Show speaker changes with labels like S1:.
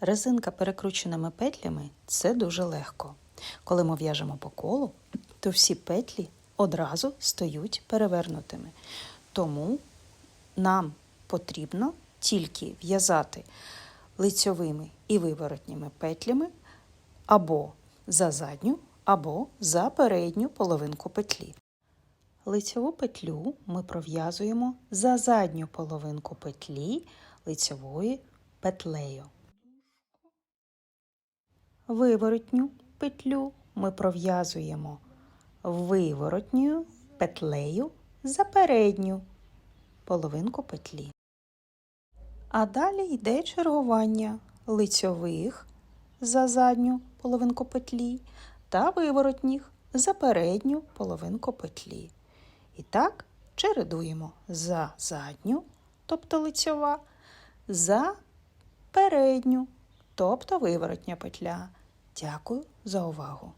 S1: Резинка перекрученими петлями це дуже легко. Коли ми в'яжемо по колу, то всі петлі одразу стають перевернутими. Тому нам потрібно тільки в'язати лицьовими і виворотніми петлями або за задню, або за передню половинку петлі. Лицьову петлю ми пров'язуємо за задню половинку петлі лицьової петлею. Виворотню петлю ми пров'язуємо виворотньою петлею за передню половинку петлі. А далі йде чергування лицьових за задню половинку петлі та виворотніх за передню половинку петлі. І так чередуємо за задню, тобто лицьова, за передню, тобто виворотня петля. Дякую за увагу!